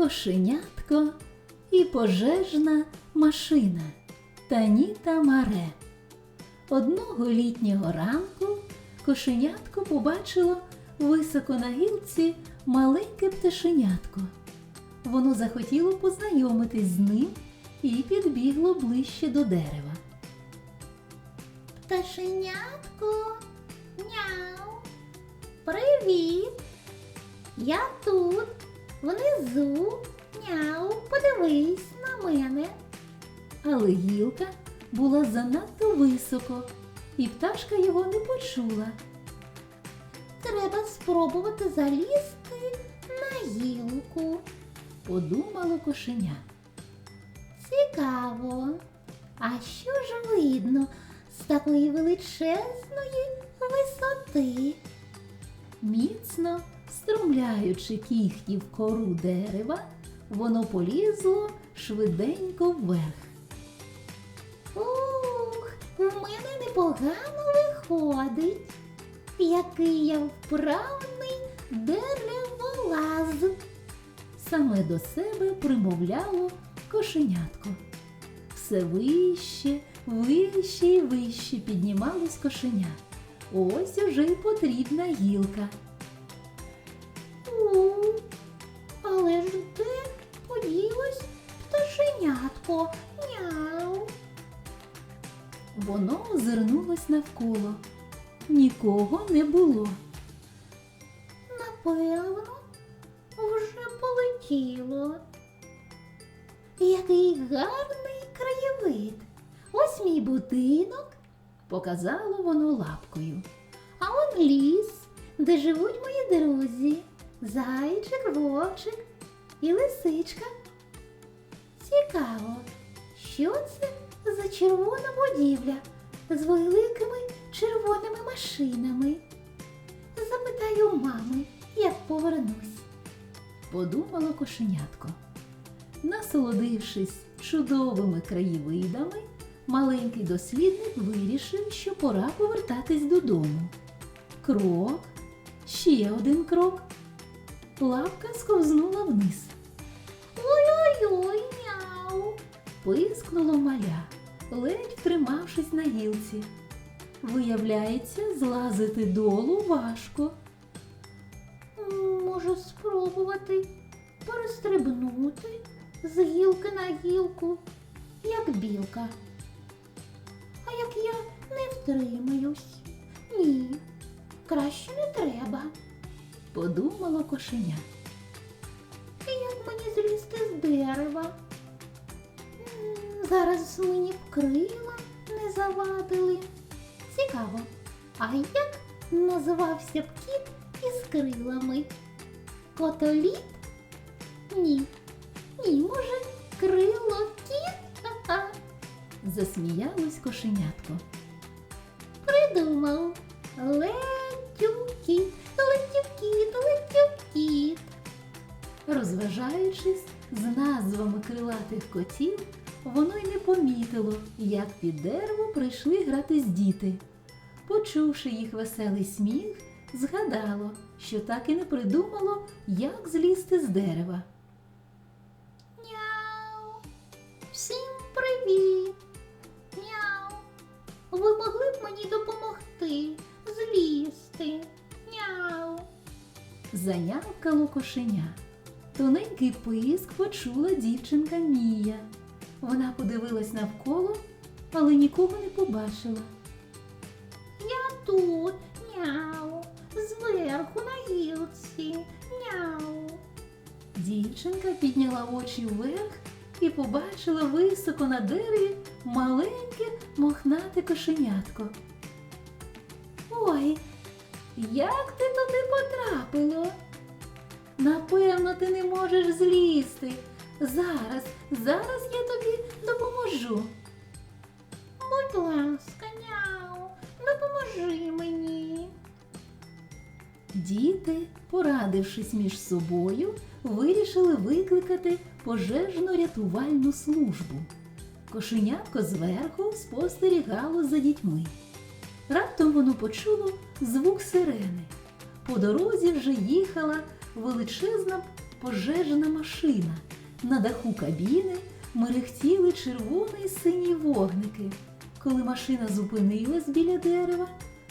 Кошенятко і пожежна машина Таніта Маре. Одного літнього ранку кошенятко побачило високо на гілці маленьке пташенятко. Воно захотіло познайомитись з ним і підбігло ближче до дерева. Пташенятко, няу. Привіт. Я тут, внизу. Няу, подивись на мене. Але гілка була занадто високо, і пташка його не почула. Треба спробувати залізти на гілку. Подумало кошеня. Цікаво. А що ж видно з такої величезної висоти? Міцно струмляючи кігті в кору дерева, воно полізло швиденько вверх. Ух, у мене непогано виходить. Який я вправний дереволаз. Саме до себе примовляло кошенятко. Все вище, вище і вище піднімалось кошеня. Ось уже й потрібна гілка. Пташенятко? Няу. Воно озирнулось навколо. Нікого не було. Напевно, вже полетіло. Який гарний краєвид. Ось мій будинок, Показало воно лапкою. а он ліс, де живуть мої друзі. Зайчик, вовчик і лисичка. Цікаво, що це за червона будівля з великими червоними машинами. Запитаю мами, як повернусь. подумало кошенятко. Насолодившись чудовими краєвидами, маленький дослідник вирішив, що пора повертатись додому. Крок, ще один крок. Лапка сковзнула вниз. Ой-ой-ой, няу. Пискнуло маля, ледь втримавшись на гілці. Виявляється, злазити долу важко. Можу спробувати перестрибнути з гілки на гілку, як білка. А як я не втримаюсь? Ні, краще не треба. Подумало кошеня. І як мені злізти з дерева? Зараз мені б крила не завадили. Цікаво, а як називався б кіт із крилами? Котоліт? Ні. Ні, може, крило кіт? Ха-ха. Засміялось кошенятко. Придумав. Летю кіт, летю кіт, летю кіт. Розважаючись з назвами крилатих котів, воно й не помітило, як під дерево прийшли гратись діти. Почувши їх веселий сміх, згадало, що так і не придумало, як злізти з дерева. Няу. Всім привіт. Няу. Ви могли б мені допомогти злізти? Няу. Занявкало кошеня. Тоненький писк почула дівчинка Мія. Вона подивилась навколо, але нікого не побачила. Я тут. Няу. Зверху на гілці. Няу. Дівчинка підняла очі вверх і побачила високо на дереві маленьке мохнате кошенятко. Ой, як ти туди потрапило? Напевно, ти не можеш злізти, Зараз, зараз я тобі допоможу. Будь ласка, няу, допоможи мені. Діти, порадившись між собою, вирішили викликати пожежну рятувальну службу. Кошенятко зверху спостерігало за дітьми. Раптом воно почуло звук сирени. По дорозі вже їхала величезна пожежна машина. На даху кабіни мерехтіли червоний і синій вогники. Коли машина зупинилась біля дерева,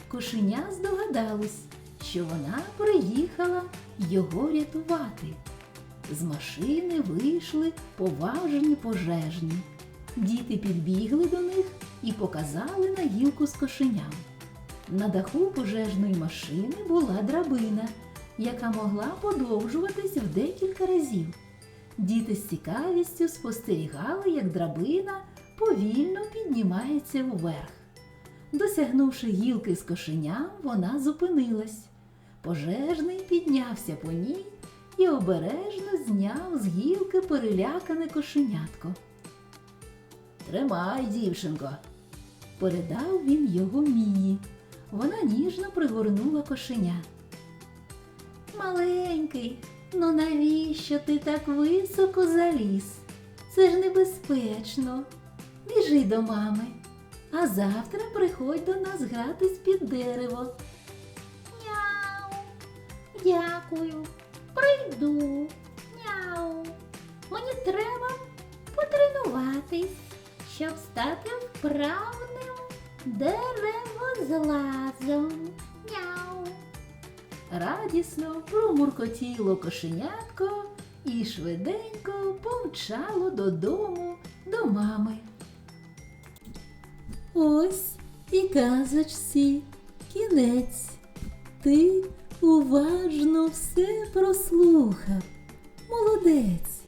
кошеня здогадалось, що вона приїхала його рятувати. З машини вийшли поважні пожежні. Діти підбігли до них і показали на гілку з кошеням. На даху пожежної машини була драбина, яка могла подовжуватись в декілька разів. Діти з цікавістю спостерігали, як драбина повільно піднімається уверх. Досягнувши гілки з кошеням, вона зупинилась. Пожежний піднявся по ній і обережно зняв з гілки перелякане кошенятко. Тримай, дівчинко, передав він його Мії. Вона ніжно пригорнула кошеня. Маленький, ну навіщо ти так високо заліз? Це ж небезпечно. Біжи до мами, а завтра приходь до нас гратись під дерево. Няу. Дякую. Прийду. Няу. Мені треба потренуватись, щоб стати вправним деревозлазом. Радісно промуркотіло кошенятко і швиденько помчало додому до мами. Ось і казочці кінець. Ти уважно все прослухав. Молодець.